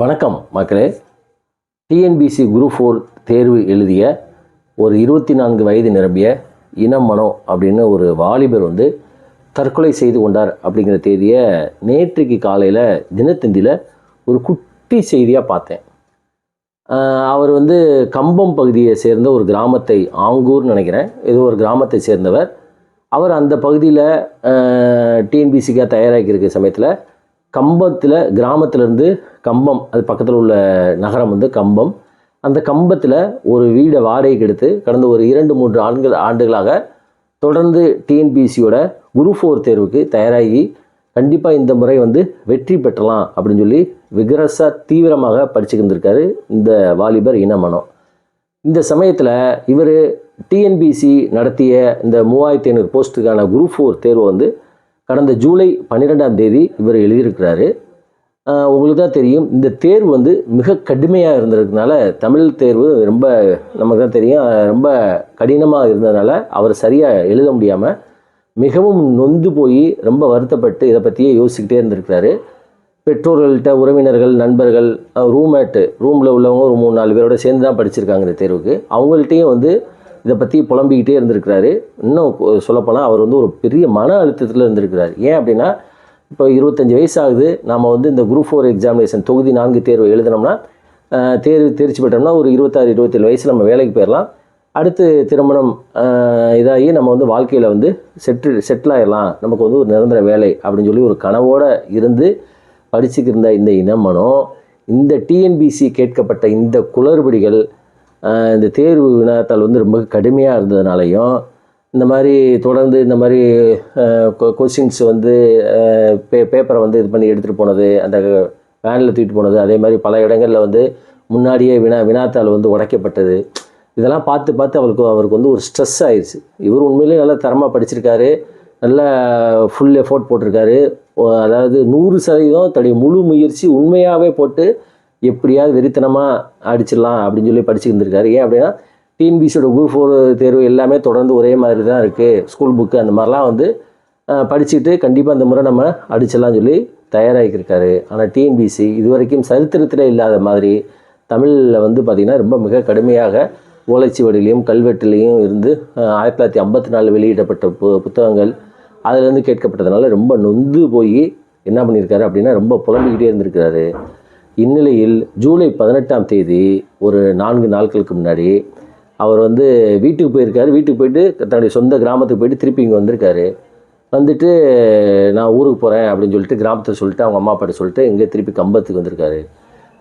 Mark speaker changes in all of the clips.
Speaker 1: வணக்கம் மக்களே. TNPSC group four தேர்வு எழுதிய ஒரு இருபத்தி நான்கு வயது நிரம்பிய இனம் மனோ அப்படின்னு ஒரு வாலிபர் வந்து தற்கொலை செய்து கொண்டார் அப்படிங்கிற தேதியை நேற்றுக்கு காலையில் தினத்தந்தியில் ஒரு குட்டி செய்தியாக பார்த்தேன். அவர் வந்து கம்பம் பகுதியை சேர்ந்த ஒரு கிராமத்தை ஆங்கூர்னு நினைக்கிறேன். ஏதோ ஒரு கிராமத்தை சேர்ந்தவர். அவர் அந்த பகுதியில் டிஎன்பிசிக்காக தயாராகியிருக்க சமயத்தில் கம்பத்தில் கிராமத்திலேருந்து கம்பம் அது பக்கத்தில் உள்ள நகரம் வந்து கம்பம். அந்த கம்பத்தில் ஒரு வீடை வாடகைக்கு எடுத்து கடந்த ஒரு இரண்டு மூன்று ஆண்டுகள் ஆண்டுகளாக தொடர்ந்து டிஎன்பிசியோட குரூப் ஃபோர் தேர்வுக்கு தயாராகி கண்டிப்பாக இந்த முறை வந்து வெற்றி பெற்றலாம் அப்படின்னு சொல்லி விகரஸாக தீவிரமாக படிச்சுக்கிட்டு இருந்திருக்காரு இந்த வாலிபர் இனமனம் இந்த சமயத்தில் இவர் டிஎன்பிசி நடத்திய இந்த மூவாயிரத்தி ஐநூறு போஸ்ட்டுக்கான குரூப் ஃபோர் தேர்வை வந்து கடந்த ஜூலை பன்னிரெண்டாம் தேதி இவர் எழுதியிருக்கிறாரு. உங்களுக்கு தான் தெரியும் இந்த தேர்வு வந்து மிக கடுமையாக இருந்ததுனால தமிழ் தேர்வு ரொம்ப நமக்கு தான் தெரியும் ரொம்ப கடினமாக இருந்ததுனால அவர் சரியாக எழுத முடியாமல் மிகவும் நொந்து போய் ரொம்ப வருத்தப்பட்டு இதை பற்றியே யோசிக்கிட்டே இருந்திருக்கிறாரு. பெற்றோர்கள்ட்ட உறவினர்கள் நண்பர்கள் ரூம்மேட்டு ரூமில் உள்ளவங்க ஒரு மூணு நாலு பேரோட சேர்ந்து தான் படிச்சிருக்காங்க இந்த தேர்வுக்கு. அவங்கள்ட்டையும் வந்து இதை பற்றி புலம்பிக்கிட்டே இருந்திருக்கிறாரு. இன்னும் சொல்லப்போனால் அவர் வந்து ஒரு பெரிய மன அழுத்தத்தில் இருந்திருக்கிறார். ஏன் அப்படின்னா இப்போ இருபத்தஞ்சி வயசு ஆகுது வந்து இந்த குரூப் ஃபோர் எக்ஸாமினேஷன் தொகுதி நான்கு தேர்வு எழுதினோம்னா தேர்வு தேர்ச்சி பெற்றோம்னா ஒரு இருபத்தாறு இருபத்தேழு வயசு நம்ம வேலைக்கு போயிடலாம் அடுத்து திருமணம் இதாகி நம்ம வந்து வாழ்க்கையில் வந்து செட்டில் செட்டில் ஆகிடலாம் நமக்கு வந்து ஒரு நிரந்தர வேலை அப்படின்னு சொல்லி ஒரு கனவோடு இருந்து படிச்சுக்கிருந்த இந்த இனமனம் இந்த டிஎன்பிசி கேட்கப்பட்ட இந்த குளறுபடிகள் இந்த தேர்வு வினாத்தாள் வந்து ரொம்ப கடுமையாக இருந்ததுனாலையும் இந்த மாதிரி தொடர்ந்து இந்த மாதிரி கொஸ்டின்ஸ் வந்து பே பேப்பரை வந்து இது பண்ணி எடுத்துகிட்டு போனது அந்த வேனில் தூக்கிட்டு போனது அதே மாதிரி பல இடங்களில் வந்து முன்னாடியே வினா வினாத்தாள் வந்து உடைக்கப்பட்டது. இதெல்லாம் பார்த்து பார்த்து அவருக்கு அவருக்கு வந்து ஒரு ஸ்ட்ரெஸ் ஆயிடுச்சு இவர் உண்மையிலேயே நல்லா தரமாக படிச்சிருக்காரு. நல்லா ஃபுல் எஃபோர்ட் போட்டிருக்காரு. அதாவது நூறு சதவீதம் தன்னுடைய முழு முயற்சி உண்மையாகவே போட்டு எப்படியாவது வெறித்தனமாக அடிச்சிடலாம் அப்படின்னு சொல்லி படிச்சுருந்துருக்காரு ஏன் அப்படின்னா டிஎன்பிசியோட குரூப் ஃபோர் தேர்வு எல்லாமே தொடர்ந்து ஒரே மாதிரி தான் இருக்குது ஸ்கூல் புக்கு அந்த மாதிரிலாம் வந்து படிச்சுட்டு கண்டிப்பாக அந்த முறை நம்ம அடிச்சிடலாம் சொல்லி தயாராகிருக்காரு. ஆனால் டிஎன்பிசி இது வரைக்கும் சரித்திரத்தில் இல்லாத மாதிரி தமிழில் வந்து பார்த்திங்கன்னா ரொம்ப மிக கடுமையாக ஓலைச்சுவடிலையும் கல்வெட்டுலேயும் இருந்து ஆயிரத்தி தொள்ளாயிரத்தி ஐம்பத்தி நாலு வெளியிடப்பட்ட பு புத்தகங்கள் அதுலேருந்து கேட்கப்பட்டதுனால ரொம்ப நொந்து போய் என்ன பண்ணியிருக்காரு அப்படின்னா ரொம்ப புலம்பிக்கிட்டே இருந்திருக்கிறாரு. இந்நிலையில் ஜூலை பதினெட்டாம் தேதி ஒரு நான்கு நாட்களுக்கு முன்னாடி அவர் வந்து வீட்டுக்கு போயிருக்காரு. வீட்டுக்கு போயிட்டு தன்னுடைய சொந்த கிராமத்துக்கு போயிட்டு திருப்பி இங்கே வந்திருக்காரு. வந்துட்டு நான் ஊருக்கு போகிறேன் அப்படின்னு சொல்லிட்டு கிராமத்தை சொல்லிட்டு அவங்க அம்மா அப்பாட்ட சொல்லிட்டு இங்கே திருப்பி கம்பத்துக்கு வந்திருக்காரு.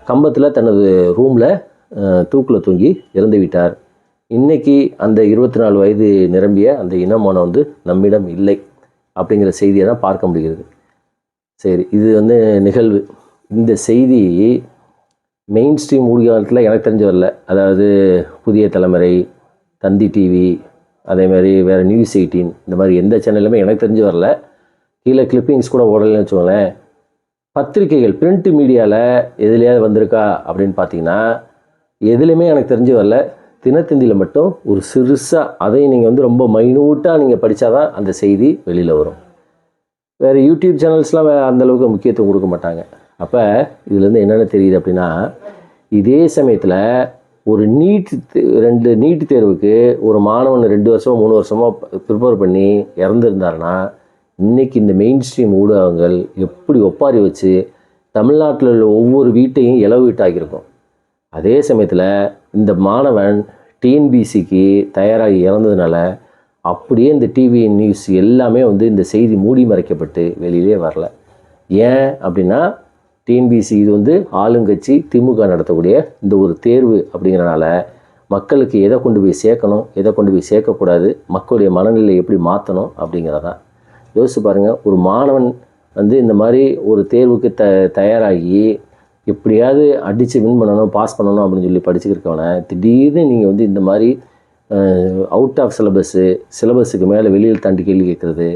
Speaker 1: கம்பத்தில் தனது ரூமில் தூக்கில் தூங்கி இறந்து விட்டார். இன்றைக்கி அந்த இருபத்தி நாலு வயது நிரம்பிய அந்த இனமானம் வந்து நம்மிடம் இல்லை அப்படிங்கிற செய்தியை தான் பார்க்க முடிகிறது. சரி இது வந்து நிகழ்வு. இந்த செய்தி மெயின் ஸ்ட்ரீம் ஊடகத்தில் எனக்கு தெரிஞ்சு வரல. அதாவது புதிய தலைமுறை தந்தி டிவி அதே மாதிரி வேறு நியூஸ் எயிட்டீன் இந்த மாதிரி எந்த சேனல்லுமே எனக்கு தெரிஞ்சு வரல. கீழே கிளிப்பிங்ஸ் கூட ஓடலைன்னு வச்சுக்கோங்களேன். பத்திரிகைகள் பிரிண்ட் மீடியாவில் எதுலையாவது வந்திருக்கா அப்படின்னு பார்த்தீங்கன்னா எதுலேயுமே எனக்கு தெரிஞ்சு வரல. தினத்தந்தியில் மட்டும் ஒரு சிறுசாக அதையும் நீங்கள் வந்து ரொம்ப மைனூட்டாக நீங்கள் படித்தாதான் அந்த செய்தி வெளியில் வரும். வேறு யூடியூப் சேனல்ஸ்லாம் அந்தளவுக்கு அந்த அளவுக்கு முக்கியத்துவம் கொடுக்க மாட்டாங்க. அப்போ இதுலேருந்து என்னென்ன தெரியுது அப்படின்னா இதே சமயத்தில் ஒரு நீட் ரெண்டு நீட் தேர்வுக்கு ஒரு மாணவன் ரெண்டு வருஷமோ மூணு வருஷமோ ப்ரிப்பேர் பண்ணி இறந்துருந்தாருன்னா இன்றைக்கி இந்த மெயின் ஸ்ட்ரீம் ஊடகங்கள் எப்படி ஒப்பாரி வச்சு தமிழ்நாட்டில் உள்ள ஒவ்வொரு வீட்டையும் இளவு வீட்டாக்கியிருக்கும் அதே சமயத்தில் இந்த மாணவன் டிஎன்பிசிக்கு தயாராகி இறந்ததுனால அப்படியே இந்த டிவி நியூஸ் எல்லாமே வந்து இந்த செய்தி மூடி மறைக்கப்பட்டு வெளியிலே வரல. ஏன் அப்படின்னா டிஎன்பிசி இது வந்து ஆளுங்கட்சி திமுக நடத்தக்கூடிய இந்த ஒரு தேர்வு அப்படிங்கிறனால மக்களுக்கு எதை கொண்டு போய் சேர்க்கணும் எதை கொண்டு போய் சேர்க்கக்கூடாது மக்களுடைய மனநிலை எப்படி மாற்றணும் அப்படிங்கிறதான் யோசிச்சு பாருங்கள் ஒரு மாணவன் வந்து இந்த மாதிரி ஒரு தேர்வுக்கு த தயாராகி எப்படியாவது அடித்து வின் பண்ணணும் பாஸ் பண்ணணும் அப்படின்னு சொல்லி படிச்சுருக்கவனை திடீர்னு நீங்கள் வந்து இந்த மாதிரி அவுட் ஆஃப் சிலபஸ்ஸு சிலபஸுக்கு மேலே வெளியில் தாண்டி கேள்வி கேட்குறது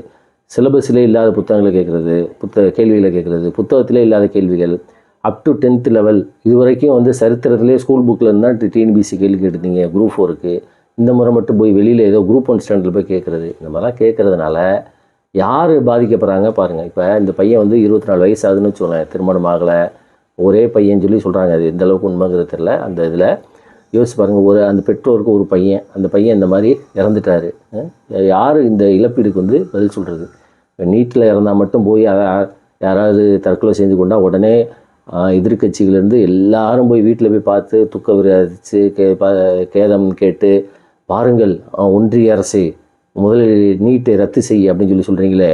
Speaker 1: சிலபஸிலே இல்லாத புத்தகங்களை கேட்குறது புத்தக கேள்விகளை கேட்குறது புத்தகத்திலே இல்லாத கேள்விகள் அப் டு டென்த் லெவல் இது வரைக்கும் வந்து சரித்திரத்திலே ஸ்கூல் புக்கில் இருந்தால் டிஎன்பிசி கேள்வி கேட்டிருந்தீங்க குரூப் ஃபோருக்கு இந்த முறை மட்டும் போய் வெளியில் ஏதோ குரூப் ஒன் ஸ்டாண்டர்டில் போய் கேட்குறது. இந்த மாதிரிலாம் கேட்குறதுனால யார் பாதிக்கப்படுறாங்க பாருங்கள் இப்போ இந்த பையன் வந்து இருபத்தி நாலு வயசு ஆகுதுன்னு வச்சுக்கோங்களேன். திருமணம் ஆகலை. ஒரே பையன் சொல்லி சொல்கிறாங்க அது எந்த அளவுக்கு உண்மைங்கிறது தெரில அந்த இதில் யோசிச்சு பாருங்கள் ஒரு அந்த பெற்றோருக்கு ஒரு பையன் அந்த பையன் இந்த மாதிரி இறந்துட்டாரு. யார் இந்த இழப்பீடுக்கு வந்து பதில் சொல்கிறது இப்போ நீட்டில் இறந்தால் மட்டும் போய் யாராவது தற்கொலை செஞ்சு கொண்டால் உடனே ஆஹ், எதிர்க்கட்சிகள்லேருந்து எல்லாரும் போய் வீட்டில் போய் பார்த்து துக்க விரைச்சு கே கேதம் கேட்டு பாருங்கள் ஒன்றிய அரசு முதலில் நீட்டை ரத்து செய் அப்படின்னு சொல்லி சொல்கிறீங்களே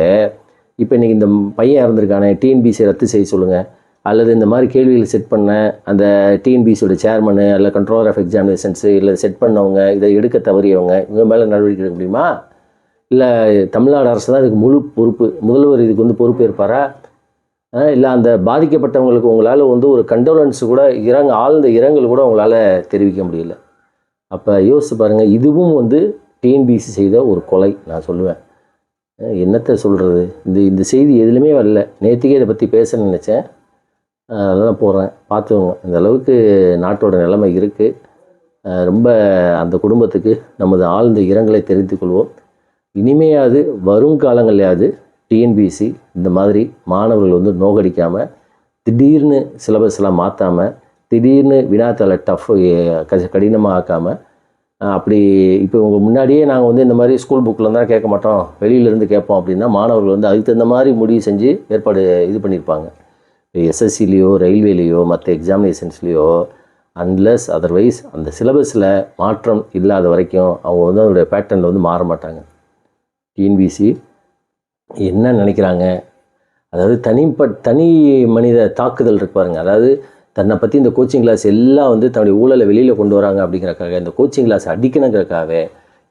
Speaker 1: இப்போ இன்றைக்கி இந்த பையன் இறந்துருக்கானே டிஎன்பிசி ரத்து செய்ய சொல்லுங்கள் அல்லது இந்த மாதிரி கேள்விகள் செட் பண்ண அந்த டிஎன்பிசியோட சேர்மனு அல்ல கண்ட்ரோலர் ஆஃப் எக்ஸாமினேஷன்ஸு இல்லை செட் பண்ணவங்க இதை எடுக்க தவறியவங்க இவங்க மேலே நடவடிக்கை எடுக்க முடியுமா? இல்லை தமிழ்நாடு அரசு தான் இதுக்கு முழு பொறுப்பு முதல்வர் இதுக்கு வந்து பொறுப்பேற்பாரா இல்லை அந்த பாதிக்கப்பட்டவங்களுக்கு உங்களால் வந்து ஒரு கண்டோலன்ஸ் கூட இறங்க ஆழ்ந்த இரங்கல் கூட உங்களால் தெரிவிக்க முடியல. அப்போ யோசிச்சு பாருங்கள் இதுவும் வந்து டிஎன்பிசி செய்த ஒரு கொலை நான் சொல்லுவேன். என்னத்தை சொல்கிறது இந்த இந்த செய்தி எதுலையுமே வரல. நேற்றுக்கே இதை பற்றி பேச நினச்சேன். அதெல்லாம் போடுறேன் பார்த்துக்கோங்க. இந்த அளவுக்கு நாட்டோட நிலைமை இருக்குது ரொம்ப அந்த குடும்பத்துக்கு நமது ஆழ்ந்த இரங்கலை தெரிவித்துக் கொள்வோம். இனிமையாவது வருங்காலங்களையாவது டிஎன்பிசி இந்த மாதிரி மாணவர்கள் வந்து நோகடிக்காமல் திடீர்னு சிலபஸ்லாம் மாற்றாமல் திடீர்னு வினாத்தால் டஃப் கடினமாக ஆக்காமல் அப்படி இப்போ உங்கள் முன்னாடியே நாங்கள் வந்து இந்த மாதிரி ஸ்கூல் புக்கில் தான் கேட்க மாட்டோம். வெளியிலேருந்து கேட்போம் அப்படின்னா மாணவர்கள் வந்து அதுக்கு தகுந்த மாதிரி முடிவு செஞ்சு ஏற்பாடு இது பண்ணியிருப்பாங்க எஸ்எஸ்சிலேயோ ரயில்வேலேயோ மற்ற எக்ஸாமினேஷன்ஸ்லேயோ அன்லஸ் அதர்வைஸ் அந்த சிலபஸில் மாற்றம் இல்லாத வரைக்கும் அவங்க வந்து அதோடைய பேட்டர்னில் வந்து மாற மாட்டாங்க. டிஎன்பிசி என்ன நினைக்கிறாங்க? அதாவது தனிப்பட் தனி மனித தாக்குதல் இருக்கு பாருங்க. அதாவது தன்னை பற்றி இந்த கோச்சிங் கிளாஸ் எல்லாம் வந்து தன்னுடைய ஊழலை வெளியில் கொண்டு வராங்க அப்படிங்கிறக்காக இந்த கோச்சிங் கிளாஸ் அடிக்கணுங்கிறக்காகவே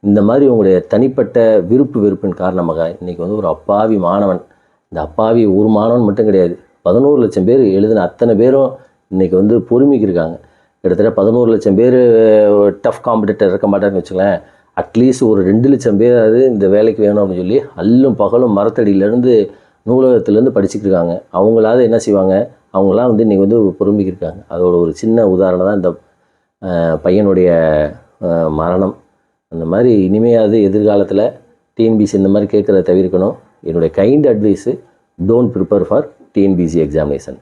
Speaker 1: இந்த மாதிரி உங்களுடைய தனிப்பட்ட விருப்பு வெறுப்பின் காரணமாக இன்றைக்கி வந்து ஒரு அப்பாவி மாணவன் இந்த அப்பாவி ஒரு மாணவன் மட்டும் கிடையாது. பதினோரு லட்சம் பேர் எழுதின அத்தனை பேரும் இன்றைக்கி வந்து பொறுமைக்கு இருக்காங்க கிட்டத்தட்ட பதினோரு லட்சம் பேர் டஃப் காம்படிட்டர் இருக்க மாட்டாருன்னு வச்சுக்கலேன் அட்லீஸ்ட் ஒரு ரெண்டு லட்சம் பேர் அது இந்த வேலைக்கு வேணும் அப்படின்னு சொல்லி அல்லும் பகலும் மரத்தடியிலேருந்து நூலகத்துலேருந்து படிச்சுட்டு இருக்காங்க அவங்களாவது என்ன செய்வாங்க? அவங்களாம் வந்து இன்றைக்கி வந்து பொறுமைக்கு இருக்காங்க அதோட ஒரு சின்ன உதாரணம் தான் இந்த பையனுடைய மரணம். அந்த மாதிரி இனிமையாவது எதிர்காலத்தில் டிஎன்பிசி இந்த மாதிரி கேட்குறத தவிர்க்கணும். என்னுடைய kind advice don't prepare for TNPSC examination